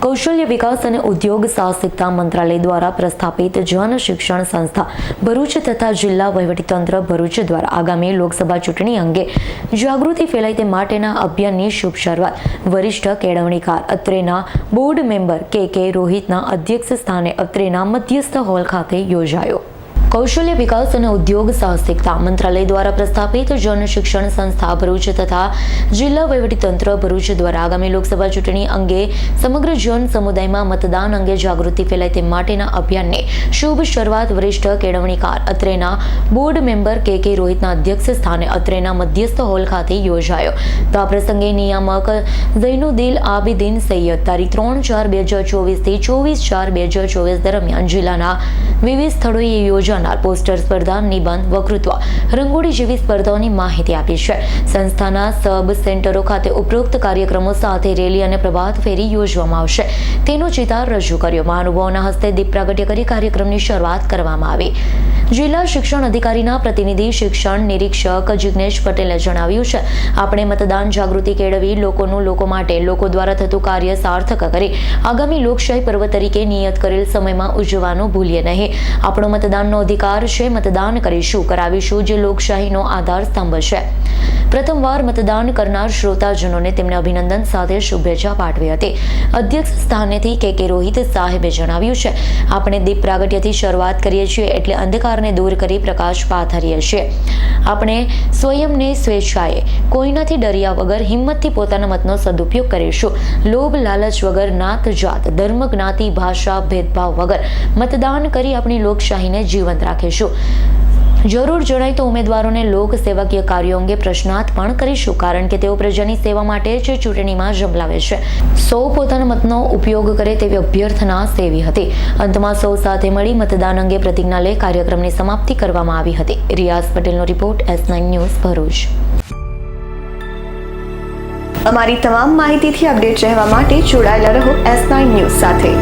કૌશલ્ય વિકાસ અને ઉદ્યોગ સાહસિકતા મંત્રાલય દ્વારા પ્રસ્થાપિત જન શિક્ષણ સંસ્થા ભરૂચ તથા જિલ્લા વહીવટીતંત્ર ભરૂચ દ્વારા આગામી લોકસભા ચૂંટણી અંગે જાગૃતિ ફેલાય તે માટેના અભિયાનની શુભ શરૂઆત. વરિષ્ઠ કેળવણીકાર અત્રેના બોર્ડ મેમ્બર કે કે રોહિતના અધ્યક્ષ સ્થાને અત્રેના મધ્યસ્થ હોલ ખાતે યોજાયો. કૌશલ્ય વિકાસ અને ઉદ્યોગ સાહસિકતા મંત્રાલય દ્વારા પ્રસ્થાપિત જન શિક્ષણ સંસ્થા ભરૂચ તથા જિલ્લા વહીવટીતંત્ર ભરૂચ દ્વારા આગામી લોકસભા ચૂંટણી અંગે સમગ્ર જન સમુદાયમાં મતદાન અંગે જાગૃતિ ફેલાય તે માટેના અભિયાનને શુભ શરૂઆત વરિષ્ઠ કેળવણીકાર અત્રેના બોર્ડ મેમ્બર કે કે રોહિતના અધ્યક્ષ સ્થાને અત્રેના મધ્યસ્થ હોલ ખાતે યોજાયો. તો આ પ્રસંગે નિયામક ઝૈનુદ્દીન આબિદીન સૈયદ તારીખ ત્રણ ચાર બે હજાર ચોવીસથી ચોવીસ ચાર બે હજાર ચોવીસ દરમિયાન જિલ્લાના વિવિધ સ્થળોએ યોજાનાર પોસ્ટર સ્પર્ધા નિબંધ વકૃત્વ રંગોળી જેવી સ્પર્ધાઓની માહિતી આપી છે. સંસ્થાના સબ સેન્ટરો ખાતે ઉપરોક્ત કાર્યક્રમો સાથે રેલી અને પ્રભાત ફેરી યોજવામાં આવશે. તેનો ચિતાર રજૂ કર્યો. મહાનુભાવોના હસ્તે દીપ પ્રાગટ્ય કરી કાર્યક્રમની શરૂઆત કરવામાં આવી. જિલ્લા શિક્ષણ અધિકારીના પ્રતિનિધિ શિક્ષણ નિરીક્ષક જિગ્નેશ પટેલે જણાવ્યું છે, આપણે મતદાન જાગૃતિ કેળવી લોકોનું લોકો માટે લોકો દ્વારા થતું કાર્ય સાર્થક કરી આગામી લોકશાહી પર્વ તરીકે નિયત કરેલ સમયમાં ઉજવવાનું ભૂલીએ નહીં. આપણો મતદાનનો અધિકાર છે મતદાન કરીશું કરાવીશું જે લોકશાહીનો આધાર સ્તંભ છે. પ્રથમવાર મતદાન કરનાર શ્રોતાજનોને તેમને અભિનંદન સાથે શુભેચ્છા પાઠવી હતી. અધ્યક્ષ સ્થાનેથી કે કે રોહિત સાહેબે જણાવ્યું છે, આપણે દીપ પ્રાગટ્યથી શરૂઆત કરીએ છીએ એટલે અંધકારને દૂર કરી પ્રકાશ પાથરીએ છીએ. આપણે સ્વયંને સ્વેચ્છાએ કોઈનાથી ડર્યા વગર હિંમતથી પોતાના મતનો સદુપયોગ કરીશું. લોભ, લાલચ વગર નાત જાત, ધર્મ, જ્ઞાતિ, ભાષા, ભેદભાવ વગર મતદાન કરી આપણી લોકશાહીને જીવંત રાખીશું. જરૂર જણાય તો ઉમેદવારોને લોક સેવાકીય કાર્યો અંગે પ્રશ્નાર્થ પણ કરીશું, કારણ કે તેઓ પ્રજાની સેવા માટે જ ચૂંટણીમાં જમલાવે છે. સૌ પોતાના મતનો ઉપયોગ કરે તેવી અભ્યર્થના સેવી હતી. અંતમાં સૌ સાથે મળી મતદાન અંગે પ્રતિજ્ઞા લઈ કાર્યક્રમની સમાપ્તિ કરવામાં આવી હતી. રિયાઝ પટેલનો report, S nine news, Bharuch. અમારી તમામ માહિતીથી અપડેટ રહેવા માટે જોડાયેલા રહો એસ નાઇન ન્યૂઝ સાથે.